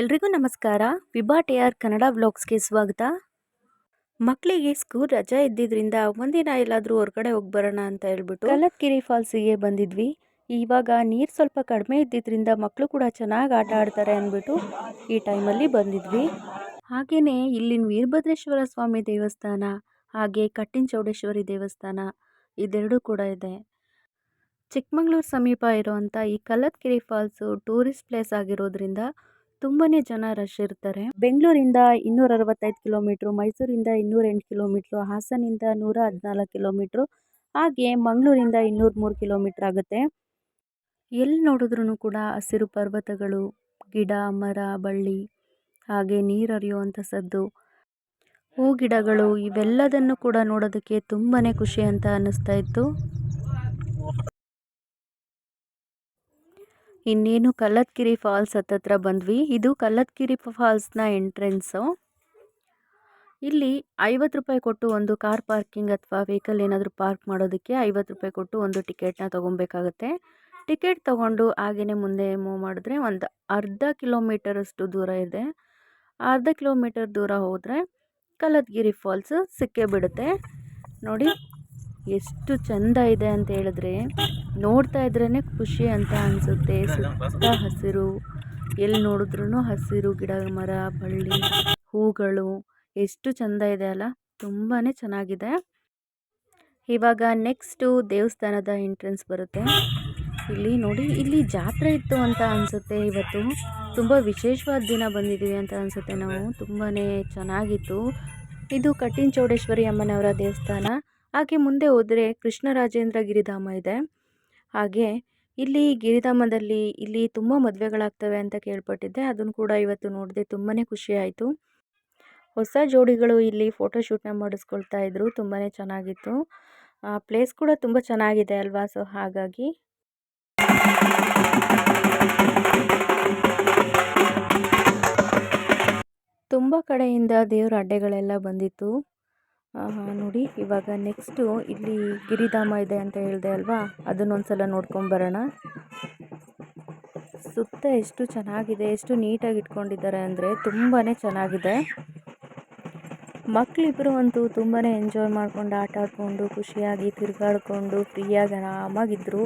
ಎಲ್ರಿಗೂ ನಮಸ್ಕಾರ. Vibha T R Kannada ವ್ಲಾಗ್ಸ್ಗೆ ಸ್ವಾಗತ. ಮಕ್ಕಳಿಗೆ ಸ್ಕೂಲ್ ರಜೆ ಇದ್ದಿದ್ದರಿಂದ ಒಂದಿನ ಎಲ್ಲಾದರೂ ಹೊರಗಡೆ ಹೋಗಿ ಬರೋಣ ಅಂತ ಹೇಳ್ಬಿಟ್ಟು ಕಲ್ಲತ್ಗಿರಿ ಫಾಲ್ಸಿಗೆ ಬಂದಿದ್ವಿ. ಇವಾಗ ನೀರು ಸ್ವಲ್ಪ ಕಡಿಮೆ ಇದ್ದಿದ್ದರಿಂದ ಮಕ್ಕಳು ಕೂಡ ಚೆನ್ನಾಗಿ ಆಟ ಆಡ್ತಾರೆ ಅಂದ್ಬಿಟ್ಟು ಈ ಟೈಮಲ್ಲಿ ಬಂದಿದ್ವಿ. ಹಾಗೆಯೇ ಇಲ್ಲಿನ ವೀರಭದ್ರೇಶ್ವರ ಸ್ವಾಮಿ ದೇವಸ್ಥಾನ ಹಾಗೆ ಕಟ್ಟಿನ ಚೌಡೇಶ್ವರಿ ದೇವಸ್ಥಾನ ಇದೆರಡೂ ಕೂಡ ಇದೆ. ಚಿಕ್ಕಮಗಳೂರು ಸಮೀಪ ಇರುವಂಥ ಈ ಕಲ್ಲತ್ಗಿರಿ ಫಾಲ್ಸು ಟೂರಿಸ್ಟ್ ಪ್ಲೇಸ್ ಆಗಿರೋದ್ರಿಂದ ತುಂಬಾ ಜನ ರಶ್ ಇರ್ತಾರೆ. ಬೆಂಗಳೂರಿಂದ ಇನ್ನೂರ ಅರವತ್ತೈದು ಕಿಲೋಮೀಟ್ರು, ಮೈಸೂರಿಂದ ಇನ್ನೂರ ಎಂಟು ಕಿಲೋಮೀಟ್ರು, ಹಾಸನಿಂದ ನೂರ ಹದಿನಾಲ್ಕು ಕಿಲೋಮೀಟ್ರು, ಹಾಗೆ ಮಂಗಳೂರಿಂದ ಇನ್ನೂರ ಮೂರು ಕಿಲೋಮೀಟ್ರ್ ಆಗುತ್ತೆ. ಎಲ್ಲಿ ನೋಡಿದ್ರೂ ಕೂಡ ಹಸಿರು ಪರ್ವತಗಳು, ಗಿಡ, ಮರ, ಬಳ್ಳಿ, ಹಾಗೆ ನೀರು ಹರಿಯುವಂಥ ಸದ್ದು ಹೂ ಗಿಡಗಳು ಇವೆಲ್ಲದನ್ನು ಕೂಡ ನೋಡೋದಕ್ಕೆ ತುಂಬಾ ಖುಷಿ ಅಂತ ಅನ್ನಿಸ್ತಾ ಇತ್ತು. ಇನ್ನೇನು ಕಲ್ಲತ್ಗಿರಿ ಫಾಲ್ಸ್ ಹತ್ತತ್ರ ಬಂದ್ವಿ. ಇದು ಕಲ್ಲತ್ಗಿರಿ ಫಾಲ್ಸ್ನ ಎಂಟ್ರೆನ್ಸು. ಇಲ್ಲಿ ಐವತ್ತು ರೂಪಾಯಿ ಕೊಟ್ಟು ಒಂದು ಕಾರ್ ಪಾರ್ಕಿಂಗ್ ಅಥವಾ ವೆಹಿಕಲ್ ಏನಾದರೂ ಪಾರ್ಕ್ ಮಾಡೋದಕ್ಕೆ ಐವತ್ತು ರೂಪಾಯಿ ಕೊಟ್ಟು ಒಂದು ಟಿಕೆಟ್ನ ತೊಗೊಬೇಕಾಗತ್ತೆ ಟಿಕೆಟ್ ತೊಗೊಂಡು ಹಾಗೆಯೇ ಮುಂದೆ ಮೂವ್ ಮಾಡಿದ್ರೆ ಒಂದು ಅರ್ಧ ಕಿಲೋಮೀಟರಷ್ಟು ದೂರ ಇದೆ. ಅರ್ಧ ಕಿಲೋಮೀಟರ್ ದೂರ ಹೋದರೆ ಕಲ್ಲತ್ಗಿರಿ ಫಾಲ್ಸ್ ಸಿಕ್ಕೇ ಬಿಡುತ್ತೆ. ನೋಡಿ. ಎಷ್ಟು ಚಂದ ಇದೆ ಅಂತ ಹೇಳಿದ್ರೆ ನೋಡ್ತಾ ಇದ್ರೇ ಖುಷಿ ಅಂತ ಅನಿಸುತ್ತೆ. ಸುತ್ತ ಹಸಿರು ಎಲ್ಲಿ ನೋಡಿದ್ರೂ ಹಸಿರು, ಗಿಡ, ಮರ, ಬಳ್ಳಿ, ಹೂಗಳು ಎಷ್ಟು ಚಂದ ಇದೆ ಅಲ್ಲ? ತುಂಬಾ ಚೆನ್ನಾಗಿದೆ. ಇವಾಗ ನೆಕ್ಸ್ಟು ದೇವಸ್ಥಾನದ ಎಂಟ್ರೆನ್ಸ್ ಬರುತ್ತೆ. ಇಲ್ಲಿ ನೋಡಿ, ಇಲ್ಲಿ ಜಾತ್ರೆ ಇತ್ತು ಅಂತ ಅನಿಸುತ್ತೆ ಇವತ್ತು. ತುಂಬ ವಿಶೇಷವಾದ ದಿನ ಬಂದಿದ್ದೀವಿ ಅಂತ ಅನಿಸುತ್ತೆ ನಾವು. ತುಂಬಾ ಚೆನ್ನಾಗಿತ್ತು. ಇದು ಕಟ್ಟಿನ ಚೌಡೇಶ್ವರಿ ಅಮ್ಮನವರ ದೇವಸ್ಥಾನ. ಹಾಗೆ ಮುಂದೆ ಹೋದರೆ ಕೃಷ್ಣರಾಜೇಂದ್ರ ಗಿರಿಧಾಮ ಇದೆ. ಹಾಗೆ ಇಲ್ಲಿ ಗಿರಿಧಾಮದಲ್ಲಿ ಇಲ್ಲಿ ತುಂಬ ಮದುವೆಗಳಾಗ್ತವೆ ಅಂತ ಕೇಳ್ಪಟ್ಟಿದ್ದೆ. ಅದನ್ನು ಕೂಡ ಇವತ್ತು ನೋಡಿದೆ ತುಂಬಾ ಖುಷಿ ಆಯಿತು. ಹೊಸ ಜೋಡಿಗಳು ಇಲ್ಲಿ ಫೋಟೋ ಶೂಟ್ನ ಮಾಡಿಸ್ಕೊಳ್ತಾ ಇದ್ರು ತುಂಬಾ ಚೆನ್ನಾಗಿತ್ತು. ಪ್ಲೇಸ್ ಕೂಡ ತುಂಬ ಚೆನ್ನಾಗಿದೆ ಅಲ್ವಾ? ಸೊ ಹಾಗಾಗಿ. ತುಂಬ ಕಡೆಯಿಂದ ದೇವರ ಅಡ್ಡೆಗಳೆಲ್ಲ ಬಂದಿತ್ತು. ನೋಡಿ, ಇವಾಗ ನೆಕ್ಸ್ಟು ಇಲ್ಲಿ ಗಿರಿಧಾಮ ಇದೆ ಅಂತ ಹೇಳಿದೆ ಅಲ್ವಾ? ಅದನ್ನೊಂದ್ಸಲ ನೋಡ್ಕೊಂಬರೋಣ ಸುತ್ತ ಎಷ್ಟು ಚೆನ್ನಾಗಿದೆ, ಎಷ್ಟು ನೀಟಾಗಿ ಇಟ್ಕೊಂಡಿದ್ದಾರೆ ಅಂದರೆ ತುಂಬಾ ಚೆನ್ನಾಗಿದೆ. ಮಕ್ಕಳಿಬ್ಬರು ಅಂತೂ ತುಂಬಾ ಎಂಜಾಯ್ ಮಾಡಿಕೊಂಡು, ಆಟ ಆಡಿಕೊಂಡು, ಖುಷಿಯಾಗಿ ತಿರುಗಾಡ್ಕೊಂಡು, ಫ್ರೀಯಾಗಿ ಆರಾಮಾಗಿದ್ದರು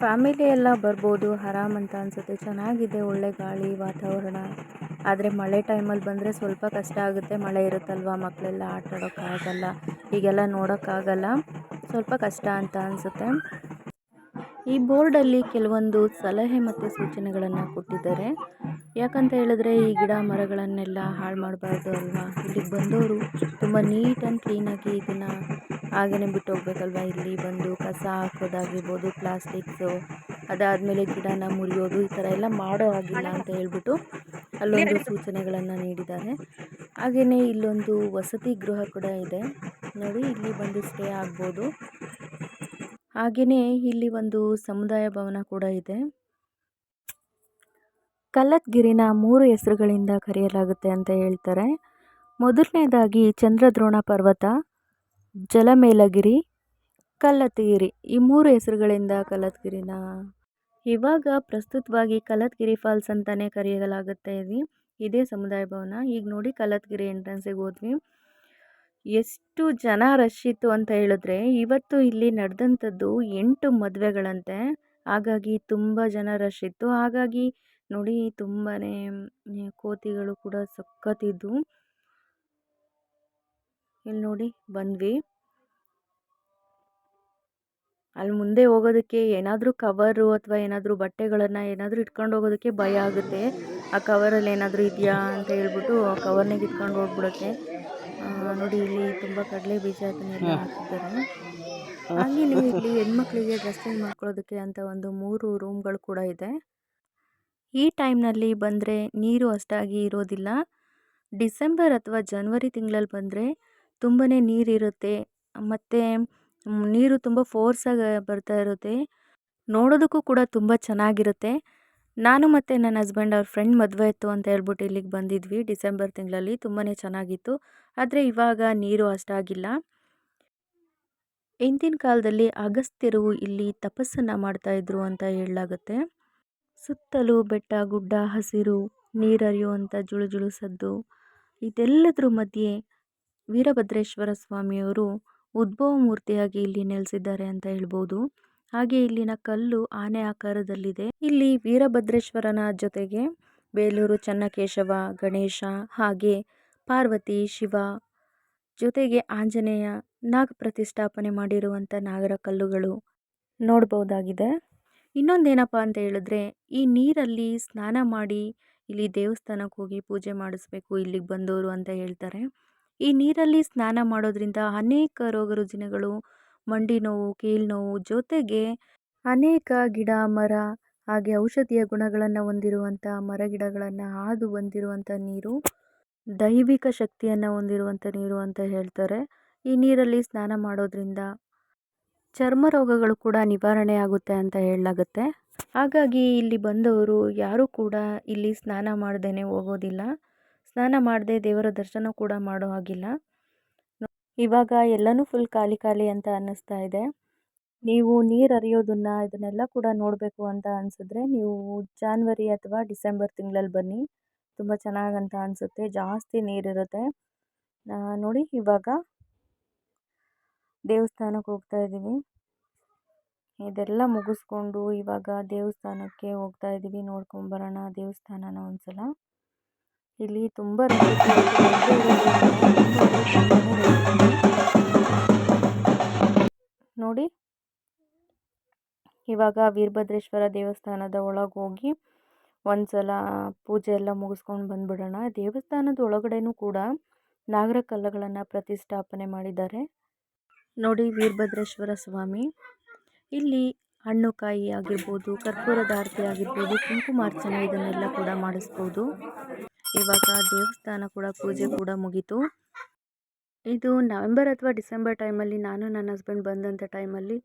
ಫ್ಯಾಮಿಲಿ ಎಲ್ಲ ಬರ್ಬೋದು, ಆರಾಮ್ ಅಂತ ಅನಿಸುತ್ತೆ. ಚೆನ್ನಾಗಿದೆ, ಒಳ್ಳೆ ಗಾಳಿ ವಾತಾವರಣ. ಆದರೆ ಮಳೆ ಟೈಮಲ್ಲಿ ಬಂದರೆ ಸ್ವಲ್ಪ ಕಷ್ಟ ಆಗುತ್ತೆ. ಮಳೆ ಇರುತ್ತಲ್ವ ಮಕ್ಕಳೆಲ್ಲ ಆಟ ಆಡೋಕ್ಕಾಗಲ್ಲ ಹೀಗೆಲ್ಲ ನೋಡೋಕ್ಕಾಗಲ್ಲ. ಸ್ವಲ್ಪ ಕಷ್ಟ ಅಂತ ಅನಿಸುತ್ತೆ. ಈ ಬೋರ್ಡಲ್ಲಿ ಕೆಲವೊಂದು ಸಲಹೆ ಮತ್ತು ಸೂಚನೆಗಳನ್ನು ಕೊಟ್ಟಿದ್ದಾರೆ. ಯಾಕಂತ ಹೇಳಿದ್ರೆ ಈ ಗಿಡ ಮರಗಳನ್ನೆಲ್ಲ ಹಾಳು ಮಾಡಬಾರ್ದು ಅಲ್ವಾ? ಇಲ್ಲಿಗೆ ಬಂದವರು ತುಂಬ ನೀಟ್ ಆ್ಯಂಡ್ ಕ್ಲೀನಾಗಿ ಇದನ್ನು ಹಾಗೇ ಬಿಟ್ಟು ಹೋಗ್ಬೇಕಲ್ವಾ? ಇಲ್ಲಿ ಬಂದು ಕಸ ಹಾಕೋದಾಗಿರ್ಬೋದು, ಪ್ಲಾಸ್ಟಿಕ್ಸು, ಅದಾದಮೇಲೆ ಗಿಡನ ಮುರಿಯೋದು ಈ ಥರ ಎಲ್ಲ ಮಾಡೋ ಆಗಿಲ್ಲ ಅಂತ ಹೇಳ್ಬಿಟ್ಟು ಅಲ್ಲೊಂದು ಸೂಚನೆಗಳನ್ನು ನೀಡಿದ್ದಾರೆ. ಹಾಗೆಯೇ ಇಲ್ಲೊಂದು ವಸತಿ ಗೃಹ ಕೂಡ ಇದೆ. ನೋಡಿ ಇಲ್ಲಿ ಬಂದು ಸ್ಟೇ ಆಗ್ಬೋದು. ಹಾಗೆಯೇ ಇಲ್ಲಿ ಒಂದು ಸಮುದಾಯ ಭವನ ಕೂಡ ಇದೆ. ಕಲ್ಲತ್ಗಿರಿನ ಮೂರು ಹೆಸರುಗಳಿಂದ ಕರೆಯಲಾಗುತ್ತೆ ಅಂತ ಹೇಳ್ತಾರೆ. ಮೊದಲನೇದಾಗಿ ಚಂದ್ರದ್ರೋಣ ಪರ್ವತ ಜಲಮೇಲಗಿರಿ ಕಲ್ಲತ್ಗಿರಿ. ಈ ಮೂರು ಹೆಸರುಗಳಿಂದ ಕಲ್ಲತ್ಗಿರಿನ ಇವಾಗ ಪ್ರಸ್ತುತವಾಗಿ ಕಲತ್ಗಿರಿ ಫಾಲ್ಸ್ ಅಂತಲೇ ಕರೆಯಲಾಗುತ್ತೆ ಇಲ್ಲಿ. ಇದೇ ಸಮುದಾಯ ಭವನ. ಈಗ ನೋಡಿ ಕಲತ್ಗಿರಿ ಎಂಟ್ರೆನ್ಸಿಗೆ ಹೋದ್ವಿ. ಎಷ್ಟು ಜನ ರಶ್ ಇತ್ತು ಅಂತ ಹೇಳಿದ್ರೆ ಇವತ್ತು ಇಲ್ಲಿ ನಡೆದಂಥದ್ದು ಎಂಟು ಮದುವೆಗಳಂತೆ. ಹಾಗಾಗಿ ತುಂಬ ಜನ ರಶ್ ಇತ್ತು. ಹಾಗಾಗಿ ನೋಡಿ ತುಂಬಾ ಕೋತಿಗಳು ಕೂಡ ಸಖತ್ತಿದ್ವು ಇಲ್ಲಿ ನೋಡಿ ಬಂದ್ವಿ. ಅಲ್ಲಿ ಮುಂದೆ ಹೋಗೋದಕ್ಕೆ ಏನಾದರೂ ಕವರು ಅಥವಾ ಏನಾದರೂ ಬಟ್ಟೆಗಳನ್ನು ಏನಾದರೂ ಇಟ್ಕೊಂಡು ಹೋಗೋದಕ್ಕೆ ಭಯ ಆಗುತ್ತೆ. ಆ ಕವರಲ್ಲಿ ಏನಾದರೂ ಇದೆಯಾ ಅಂತ ಹೇಳ್ಬಿಟ್ಟು ಕವರ್ನಾಗ ಇಟ್ಕೊಂಡು ಹೋಗ್ಬಿಡುತ್ತೆ. ನೋಡಿ ಇಲ್ಲಿ ತುಂಬ ಕಡಲೆ ಬೀಜ ಅದನ್ನೆಲ್ಲ ಹಾಕಿದ್ದಾರೆ. ಹಾಗೆ ಇಲ್ಲಿ ಹೆಣ್ಮಕ್ಳಿಗೆ ಡ್ರೆಸ್ ಚೇಂಜ್ ಮಾಡ್ಕೊಳ್ಳೋದಕ್ಕೆ ಅಂತ ಒಂದು ಮೂರು ರೂಮ್ಗಳು ಕೂಡ ಇದೆ. ಈ ಟೈಮ್ನಲ್ಲಿ ಬಂದರೆ ನೀರು ಅಷ್ಟಾಗಿ ಇರೋದಿಲ್ಲ. ಡಿಸೆಂಬರ್ ಅಥವಾ ಜನವರಿ ತಿಂಗಳಲ್ಲಿ ಬಂದರೆ ತುಂಬಾ ನೀರಿರುತ್ತೆ. ಮತ್ತು ನೀರು ತುಂಬ ಫೋರ್ಸಾಗಿ ಬರ್ತಾ ಇರುತ್ತೆ. ನೋಡೋದಕ್ಕೂ ಕೂಡ ತುಂಬ ಚೆನ್ನಾಗಿರುತ್ತೆ. ನಾನು ಮತ್ತು ನನ್ನ ಹಸ್ಬೆಂಡ್, ಅವ್ರ ಫ್ರೆಂಡ್ ಮದುವೆ ಇತ್ತು ಅಂತ ಹೇಳ್ಬಿಟ್ಟು ಇಲ್ಲಿಗೆ ಬಂದಿದ್ವಿ. ಡಿಸೆಂಬರ್ ತಿಂಗಳಲ್ಲಿ ತುಂಬಾ ಚೆನ್ನಾಗಿತ್ತು. ಆದರೆ ಇವಾಗ ನೀರು ಅಷ್ಟಾಗಿಲ್ಲ. ಹಿಂದಿನ ಕಾಲದಲ್ಲಿ ಅಗಸ್ತ್ಯರು ಇಲ್ಲಿ ತಪಸ್ಸನ್ನು ಮಾಡ್ತಾಯಿದ್ರು ಅಂತ ಹೇಳಲಾಗುತ್ತೆ. ಸುತ್ತಲೂ ಬೆಟ್ಟ, ಗುಡ್ಡ, ಹಸಿರು ನೀರರಿಯುವಂಥ ಜುಳು ಜುಳು ಸದ್ದು. ಇದೆಲ್ಲದರ ಮಧ್ಯೆ ವೀರಭದ್ರೇಶ್ವರ ಸ್ವಾಮಿಯವರು ಉದ್ಭವ ಮೂರ್ತಿಯಾಗಿ ಇಲ್ಲಿ ನೆಲೆಸಿದ್ದಾರೆ ಅಂತ ಹೇಳ್ಬೋದು. ಹಾಗೆ ಇಲ್ಲಿನ ಕಲ್ಲು ಆನೆ ಆಕಾರದಲ್ಲಿದೆ. ಇಲ್ಲಿ ವೀರಭದ್ರೇಶ್ವರನ ಜೊತೆಗೆ ಬೇಲೂರು ಚನ್ನಕೇಶವ, ಗಣೇಶ ಹಾಗೆ ಪಾರ್ವತಿ, ಶಿವ ಜೊತೆಗೆ ಆಂಜನೇಯ ನಾಗ ಪ್ರತಿಷ್ಠಾಪನೆ ಮಾಡಿರುವಂಥ ನಾಗರ ಕಲ್ಲುಗಳು ನೋಡ್ಬೋದಾಗಿದೆ. ಇನ್ನೊಂದೇನಪ್ಪ ಅಂತ ಹೇಳಿದ್ರೆ, ಈ ನೀರಲ್ಲಿ ಸ್ನಾನ ಮಾಡಿ ಇಲ್ಲಿ ದೇವಸ್ಥಾನಕ್ಕೆ ಹೋಗಿ ಪೂಜೆ ಮಾಡಿಸ್ಬೇಕು ಇಲ್ಲಿಗೆ ಬಂದವರು ಅಂತ ಹೇಳ್ತಾರೆ. ಈ ನೀರಲ್ಲಿ ಸ್ನಾನ ಮಾಡೋದ್ರಿಂದ ಅನೇಕ ರೋಗ ರುಜಿನಗಳು, ಮಂಡಿ ನೋವು ಕೀಲು ನೋವು ಜೊತೆಗೆ ಅನೇಕ ಗಿಡ, ಮರ, ಹಾಗೆ ಔಷಧೀಯ ಗುಣಗಳನ್ನು ಹೊಂದಿರುವಂಥ ಮರಗಿಡಗಳನ್ನು ಹಾದು ಬಂದಿರುವಂಥ ನೀರು, ದೈವಿಕ ಶಕ್ತಿಯನ್ನು ಹೊಂದಿರುವಂಥ ನೀರು ಅಂತ ಹೇಳ್ತಾರೆ. ಈ ನೀರಲ್ಲಿ ಸ್ನಾನ ಮಾಡೋದ್ರಿಂದ ಚರ್ಮ ರೋಗಗಳು ಕೂಡ ನಿವಾರಣೆ ಆಗುತ್ತೆ ಅಂತ ಹೇಳಲಾಗುತ್ತೆ. ಹಾಗಾಗಿ ಇಲ್ಲಿ ಬಂದವರು ಯಾರೂ ಕೂಡ ಇಲ್ಲಿ ಸ್ನಾನ ಮಾಡ್ದೇ ಹೋಗೋದಿಲ್ಲ. ಸ್ನಾನ ಮಾಡದೆ ದೇವರ ದರ್ಶನ ಕೂಡ ಮಾಡೋ ಹಾಗಿಲ್ಲ. ಇವಾಗ ಎಲ್ಲನೂ ಫುಲ್ ಖಾಲಿ ಖಾಲಿ ಅಂತ ಅನ್ನಿಸ್ತಾ ಇದೆ. ನೀವು ನೀರು ಹರಿಯೋದನ್ನು ಇದನ್ನೆಲ್ಲ ಕೂಡ ನೋಡಬೇಕು ಅಂತ ಅನಿಸಿದ್ರೆ ನೀವು ಜಾನ್ವರಿ ಅಥವಾ ಡಿಸೆಂಬರ್ ತಿಂಗಳಲ್ಲಿ ಬನ್ನಿ. ತುಂಬ ಚೆನ್ನಾಗಂತ ಅನಿಸುತ್ತೆ. ಜಾಸ್ತಿ ನೀರಿರುತ್ತೆ ನೋಡಿ ಇವಾಗ ದೇವಸ್ಥಾನಕ್ಕೆ ಹೋಗ್ತಾ ಇದ್ದೀವಿ. ಇದೆಲ್ಲ ಮುಗಿಸ್ಕೊಂಡು ಇವಾಗ ದೇವಸ್ಥಾನಕ್ಕೆ ಹೋಗ್ತಾ ಇದ್ದೀವಿ. ನೋಡ್ಕೊಂಬರೋಣ ದೇವಸ್ಥಾನನ ಒಂದ್ಸಲ. ಇಲ್ಲಿ ತುಂಬ ನೋಡಿ, ಇವಾಗ ವೀರಭದ್ರೇಶ್ವರ ದೇವಸ್ಥಾನದ ಒಳಗೆ ಹೋಗಿ ಒಂದ್ಸಲ ಪೂಜೆ ಎಲ್ಲ ಮುಗಿಸ್ಕೊಂಡು ಬಂದ್ಬಿಡೋಣ. ದೇವಸ್ಥಾನದ ಒಳಗಡೆನೂ ಕೂಡ ನಾಗರ ಕಲ್ಲುಗಳನ್ನು ಪ್ರತಿಷ್ಠಾಪನೆ ಮಾಡಿದ್ದಾರೆ. ನೋಡಿ, ವೀರಭದ್ರೇಶ್ವರ ಸ್ವಾಮಿ. ಇಲ್ಲಿ ಹಣ್ಣು ಕಾಯಿ ಆಗಿರ್ಬೋದು, ಕರ್ಪೂರದ ಆರತಿ ಆಗಿರ್ಬೋದು, ಕುಂಕುಮಾರ್ಚನೆ ಇದನ್ನೆಲ್ಲ ಕೂಡ ಮಾಡಿಸ್ಬೋದು. ಇವಾಗ ದೇವಸ್ಥಾನ ಕೂಡ ಪೂಜೆ ಕೂಡ ಮುಗೀತು. ಇದು ನವೆಂಬರ್ ಅಥವಾ ಡಿಸೆಂಬರ್ ಟೈಮಲ್ಲಿ ನಾನು ನನ್ನ ಹಸ್ಬೆಂಡ್ ಬಂದಂಥ ಟೈಮಲ್ಲಿ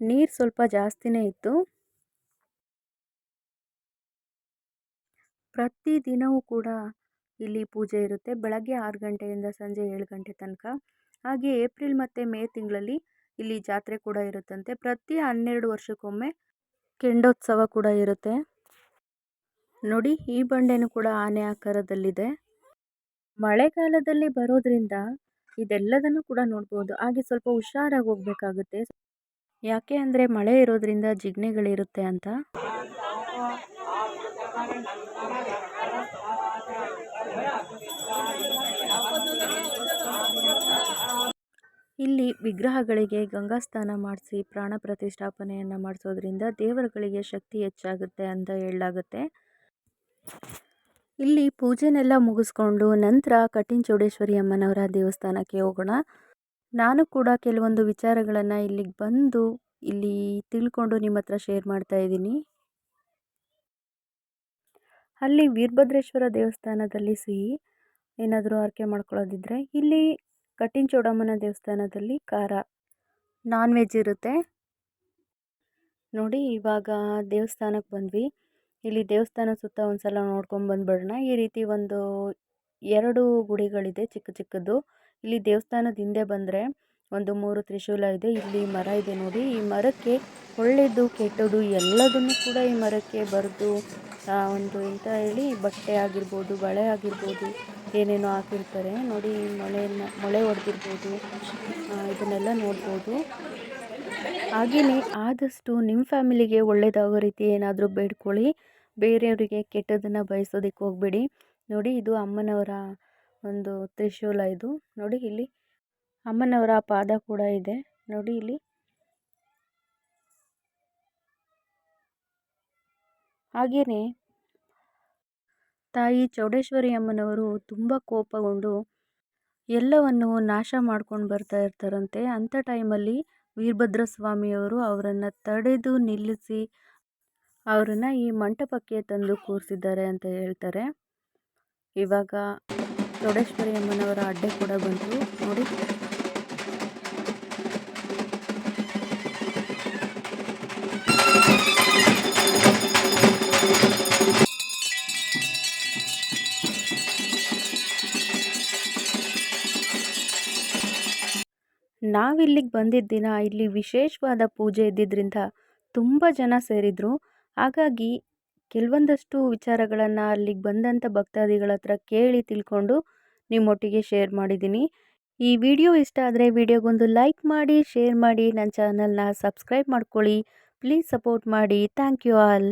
ನೀರು ಸ್ವಲ್ಪ ಜಾಸ್ತಿನೇ ಇತ್ತು. ಪ್ರತಿ ದಿನವೂ ಕೂಡ ಇಲ್ಲಿ ಪೂಜೆ ಇರುತ್ತೆ. ಬೆಳಗ್ಗೆ ಆರು ಗಂಟೆಯಿಂದ ಸಂಜೆ ಏಳು ಗಂಟೆ ತನಕ. ಹಾಗೆ ಏಪ್ರಿಲ್ ಮತ್ತು ಮೇ ತಿಂಗಳಲ್ಲಿ ಇಲ್ಲಿ ಜಾತ್ರೆ ಕೂಡ ಇರುತ್ತಂತೆ. ಪ್ರತಿ ಹನ್ನೆರಡು ವರ್ಷಕ್ಕೊಮ್ಮೆ ಕೆಂಡೋತ್ಸವ ಕೂಡ ಇರುತ್ತೆ. ನೋಡಿ, ಈ ಬಂಡೆನೂ ಕೂಡ ಆನೆ ಆಕಾರದಲ್ಲಿದೆ. ಮಳೆಗಾಲದಲ್ಲಿ ಬರೋದ್ರಿಂದ ಇದೆಲ್ಲದನ್ನು ಕೂಡ ನೋಡ್ಬೋದು. ಹಾಗೆ ಸ್ವಲ್ಪ ಹುಷಾರಾಗಿ ಹೋಗ್ಬೇಕಾಗುತ್ತೆ. ಯಾಕೆ ಅಂದರೆ ಮಳೆ ಇರೋದ್ರಿಂದ ಜಿಗ್ನೆಗಳಿರುತ್ತೆ ಅಂತ. ಇಲ್ಲಿ ವಿಗ್ರಹಗಳಿಗೆ ಗಂಗಾ ಸ್ನಾನ ಮಾಡಿಸಿ, ಪ್ರಾಣ ಪ್ರತಿಷ್ಠಾಪನೆಯನ್ನು ಮಾಡಿಸೋದ್ರಿಂದ ದೇವರುಗಳಿಗೆ ಶಕ್ತಿ ಹೆಚ್ಚಾಗುತ್ತೆ ಅಂತ ಹೇಳಲಾಗುತ್ತೆ. ಇಲ್ಲಿ ಪೂಜೆನೆಲ್ಲ ಮುಗಿಸ್ಕೊಂಡು ನಂತರ ಕಠಿಣ ಚೌಡೇಶ್ವರಿ ಅಮ್ಮನವರ ದೇವಸ್ಥಾನಕ್ಕೆ ಹೋಗೋಣ. ನಾನು ಕೂಡ ಕೆಲವೊಂದು ವಿಚಾರಗಳನ್ನು ಇಲ್ಲಿಗೆ ಬಂದು ಇಲ್ಲಿ ತಿಳ್ಕೊಂಡು ನಿಮ್ಮ ಹತ್ರ ಶೇರ್ ಮಾಡ್ತಾ ಇದ್ದೀನಿ. ಅಲ್ಲಿ ವೀರಭದ್ರೇಶ್ವರ ದೇವಸ್ಥಾನದಲ್ಲಿ ಸಿಹಿ ಏನಾದರೂ ಆರಕೆ ಮಾಡ್ಕೊಳ್ಳೋದಿದ್ರೆ ಇಲ್ಲಿ ಕಠಿಣ ಚೌಡಮ್ಮನ ದೇವಸ್ಥಾನದಲ್ಲಿ ಖಾರ ನಾನ್ ವೆಜ್ ಇರುತ್ತೆ. ನೋಡಿ ಇವಾಗ ದೇವಸ್ಥಾನಕ್ಕೆ ಬಂದ್ವಿ. ಇಲ್ಲಿ ದೇವಸ್ಥಾನ ಸುತ್ತ ಒಂದ್ಸಲ ನೋಡ್ಕೊಂಡು ಬಂದ್ಬಿಡೋಣ. ಈ ರೀತಿ ಒಂದು ಎರಡು ಗುಡಿಗಳಿದೆ ಚಿಕ್ಕ ಚಿಕ್ಕದು ಇಲ್ಲಿ ದೇವಸ್ಥಾನದ ಹಿಂದೆ ಬಂದರೆ ಒಂದು ಮೂರು ತ್ರಿಶೂಲ ಇದೆ. ಇಲ್ಲಿ ಮರ ಇದೆ ನೋಡಿ. ಈ ಮರಕ್ಕೆ ಒಳ್ಳೆಯದು ಕೆಟ್ಟದ್ದು ಎಲ್ಲದನ್ನು ಕೂಡ ಈ ಮರಕ್ಕೆ ಬರೆದು ಒಂದು ಎಂತ ಹೇಳಿ, ಬಟ್ಟೆ ಆಗಿರ್ಬೋದು, ಬಳೆ ಆಗಿರ್ಬೋದು, ಏನೇನೋ ಹಾಕಿರ್ತಾರೆ. ನೋಡಿ ಮೊಳೆಯನ್ನು ಮೊಳೆ ಹೊಡೆದಿರ್ಬೋದು ಇದನ್ನೆಲ್ಲ ನೋಡ್ಬೋದು. ಹಾಗೆಯೇ ಆದಷ್ಟು ನಿಮ್ಮ ಫ್ಯಾಮಿಲಿಗೆ ಒಳ್ಳೆಯದಾಗೋ ರೀತಿ ಏನಾದರೂ ಬೇಡ್ಕೊಳ್ಳಿ. ಬೇರೆಯವರಿಗೆ ಕೆಟ್ಟದನ್ನು ಬಯಸೋದಕ್ಕೆ ಹೋಗಬೇಡಿ. ನೋಡಿ ಇದು ಅಮ್ಮನವರ ಒಂದು ತ್ರಿಶೂಲ ಇದು. ನೋಡಿ ಇಲ್ಲಿ ಅಮ್ಮನವರ ಪಾದ ಕೂಡ ಇದೆ. ನೋಡಿ ಇಲ್ಲಿ. ಹಾಗೆಯೇ ತಾಯಿ ಚೌಡೇಶ್ವರಿ ಅಮ್ಮನವರು ತುಂಬ ಕೋಪಗೊಂಡು ಎಲ್ಲವನ್ನು ನಾಶ ಮಾಡ್ಕೊಂಡು ಬರ್ತಾ ಇರ್ತಾರಂತೆ. ಅಂಥ ಟೈಮಲ್ಲಿ ವೀರಭದ್ರ ಸ್ವಾಮಿಯವರು ಅವರನ್ನು ತಡೆದು ನಿಲ್ಲಿಸಿ ಅವರನ್ನು ಈ ಮಂಟಪಕ್ಕೆ ತಂದು ಕೂರಿಸಿದ್ದಾರೆ ಅಂತ ಹೇಳ್ತಾರೆ. ಇವಾಗ ಚೌಡೇಶ್ವರಿ ಅಮ್ಮನವರ ಅಡ್ಡೆ ಕೂಡ ಬಂತು. ನೋಡಿ. ನಾವಿಲ್ಲಿಗೆ ಬಂದಿದ್ದ ದಿನ, ಇಲ್ಲಿ ವಿಶೇಷವಾದ ಪೂಜೆ ಇದ್ದಿದ್ದರಿಂದ ತುಂಬ ಜನ ಸೇರಿದರು. ಹಾಗಾಗಿ ಕೆಲವೊಂದಷ್ಟು ವಿಚಾರಗಳನ್ನು ಅಲ್ಲಿಗೆ ಬಂದಂಥ ಭಕ್ತಾದಿಗಳ ಹತ್ರ ಕೇಳಿ ತಿಳ್ಕೊಂಡು ನಿಮ್ಮೊಟ್ಟಿಗೆ ಶೇರ್ ಮಾಡಿದ್ದೀನಿ ಈ ವಿಡಿಯೋ ಇಷ್ಟ ಆದರೆ ವಿಡಿಯೋಗೊಂದು ಲೈಕ್ ಮಾಡಿ, ಶೇರ್ ಮಾಡಿ ನನ್ನ ಚಾನಲ್ನ ಸಬ್ಸ್ಕ್ರೈಬ್ ಮಾಡ್ಕೊಳ್ಳಿ. ಪ್ಲೀಸ್ ಸಪೋರ್ಟ್ ಮಾಡಿ. Thank you all.